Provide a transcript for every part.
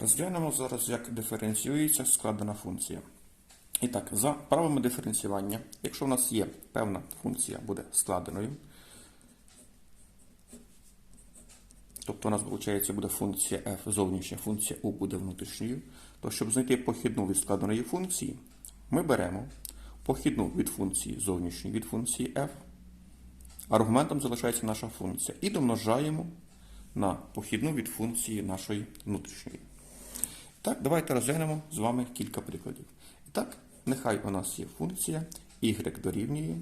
Розглянемо зараз, як диференціюється складена функція. І так, за правилами диференціювання, якщо в нас є певна функція буде складеною, тобто у нас, виходить, буде функція f, зовнішня функція u буде внутрішньою, то щоб знайти похідну від складеної функції, ми беремо похідну від функції зовнішньої від функції f, аргументом залишається наша функція, і домножаємо на похідну від функції нашої внутрішньої. Так, давайте розглянемо з вами кілька прикладів. І так, нехай у нас є функція y дорівнює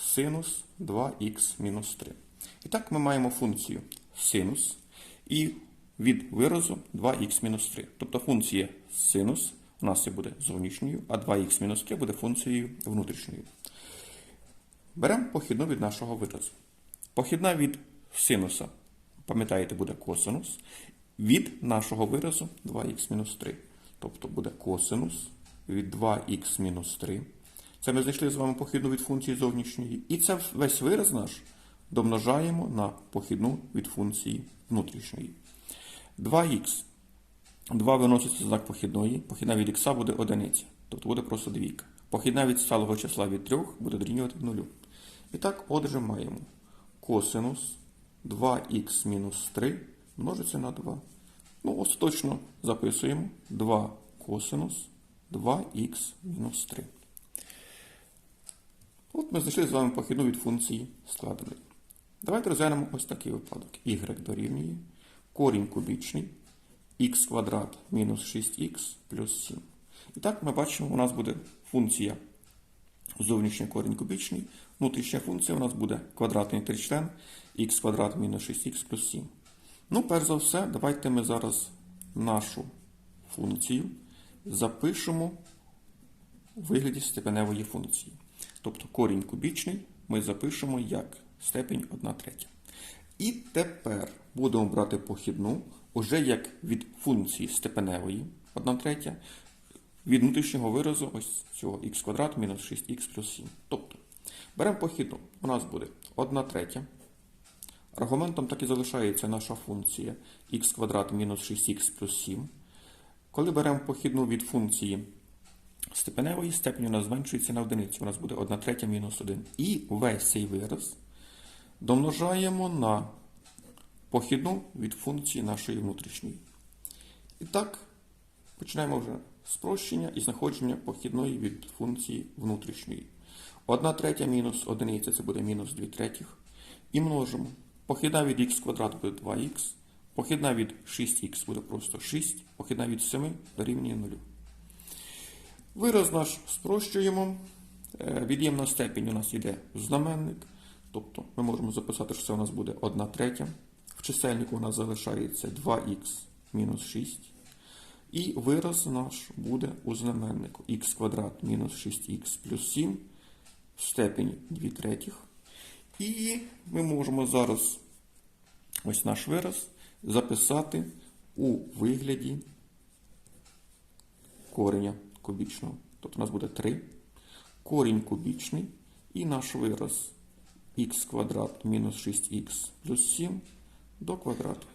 синус 2х мінус 3. І так ми маємо функцію синус і від виразу 2х мінус 3. Тобто функція синус у нас буде зовнішньою, а 2х мінус 3 буде функцією внутрішньою. Беремо похідну від нашого виразу. Похідна від синуса, пам'ятаєте, буде косинус. Від нашого виразу 2х-3. Тобто буде косинус від 2х-3. Це ми знайшли з вами похідну від функції зовнішньої. І це весь вираз наш домножаємо на похідну від функції внутрішньої. 2х. 2 виноситься знак похідної. Похідна від х буде одиниця. Тобто буде просто двійка. Похідна від сталого числа від 3 буде дорівнювати 0. І так, отже, маємо косинус 2х мінус 3 множиться на 2. Ну, остаточно записуємо 2 косинус 2х мінус 3. От ми знайшли з вами похідну від функції складеної. Давайте розглянемо ось такий випадок. y дорівнює корінь кубічний х квадрат мінус 6х плюс 7. І так ми бачимо, у нас буде функція зовнішній корінь кубічний. Внутрішня функція у нас буде квадратний тричлен х квадрат мінус 6х плюс 7. Ну, перш за все, давайте ми зараз нашу функцію запишемо у вигляді степеневої функції. Тобто корінь кубічний ми запишемо як степень 1 третя. І тепер будемо брати похідну уже як від функції степеневої 1 третя, від внутрішнього виразу ось цього х квадрат мінус 6х плюс 7. Тобто беремо похідну. У нас буде 1 третя. Аргументом так і залишається наша функція х квадрат мінус 6х плюс 7. Коли беремо похідну від функції степеневої, степень у нас зменшується на одиницю. У нас буде 1 третя мінус 1. І весь цей вираз домножаємо на похідну від функції нашої внутрішньої. І так, починаємо вже спрощення і знаходження похідної від функції внутрішньої. 1 третя мінус 1 це буде мінус 2 третіх. І множимо. Похідна від х квадрат буде 2х, похідна від 6х буде просто 6, похідна від 7 дорівнює 0. Вираз наш спрощуємо. Е, Від'ємна степінь у нас йде знаменник. Тобто ми можемо записати, що це у нас буде 1 третя. В чисельнику у нас залишається 2х мінус 6. І вираз наш буде у знаменнику х квадрат мінус 6х плюс 7 в степені 2 третіх. І ми можемо зараз ось наш вираз записати у вигляді кореня кубічного. Тобто у нас буде 3. Корінь кубічний і наш вираз х квадрат мінус 6х плюс 7 до квадрату.